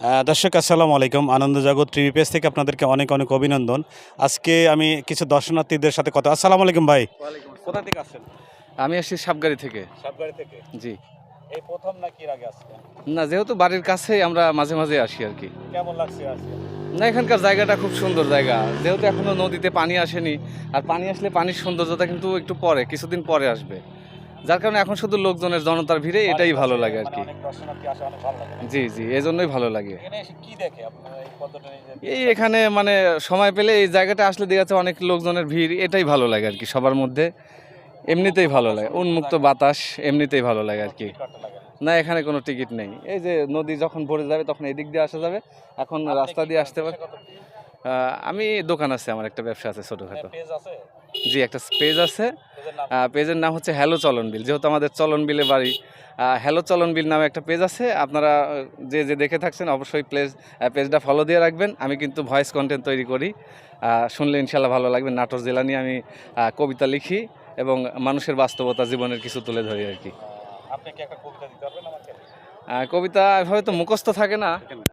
দর্শক আসসালামু আলাইকুম। আনন্দ জগৎ টিভি পেজ থেকে আপনাদেরকে অনেক অনেক অভিনন্দন। আজকে আমি কিছু দর্শনার্থীদের সাথে কথা আসসালামু আলাইকুম ভাই। কোথা থেকে আসছেন? আমি আসছি সাবগাড়ি থেকে। সাতগাড়ি থেকে? জি। এই প্রথম নাকি এর আগে আসছেন? না যেহেতু বাড়ির কাছেই আমরা মাঝে মাঝে আসি আর কি। কেমন লাগছে আজকে? না এখানকার জায়গাটা খুব সুন্দর জায়গা। যেহেতু এখনও নদীতে পানি আসেনি আর পানি আসলে পানির সৌন্দর্যতা কিন্তু একটু পরে কিছুদিন পরে আসবে। যার কারণে এখন শুধু লোকজনের জনতার ভিড়ে এটাই ভালো লাগে আর কি। মানে লাগে জি জি এই জন্যই ভালো লাগে। কি এই এখানে মানে সময় পেলে এই জায়গাটা আসলে দেখা যাচ্ছে অনেক লোকজনের ভিড় এটাই ভালো লাগে আর কি সবার মধ্যে। এমনিতেই ভালো লাগে উন্মুক্ত বাতাস এমনিতেই ভালো লাগে আর কি। না। এখানে কোনো টিকিট নেই। এই যে নদী যখন ভরে যাবে তখন এদিক দিয়ে আসা যাবে। এখন রাস্তা দিয়ে আসতে পারে কি? আমি দোকান আছে আমার একটা ব্যবসা আছে ছোটোখাটো। হ্যাঁ, আছে। জি একটা পেজ আছে। পেজের নাম? হচ্ছে হ্যালো চলন বিল। যেহেতু আমাদের চলন বিলে বাড়ি হ্যালো চলন বিল নামে একটা পেজ আছে। আপনারা যে যে দেখে থাকছেন অবশ্যই প্লেজ পেজটা ফলো দিয়ে রাখবেন। আমি কিন্তু ভয়েস কন্টেন্ট তৈরি করি। শুনলে ইনশাল্লাহ ভালো লাগবে। নাটোর জেলা নিয়ে আমি কবিতা লিখি এবং মানুষের বাস্তবতা জীবনের কিছু তুলে ধরি আর কি। কবিতা এভাবে তো মুখস্থ থাকে না।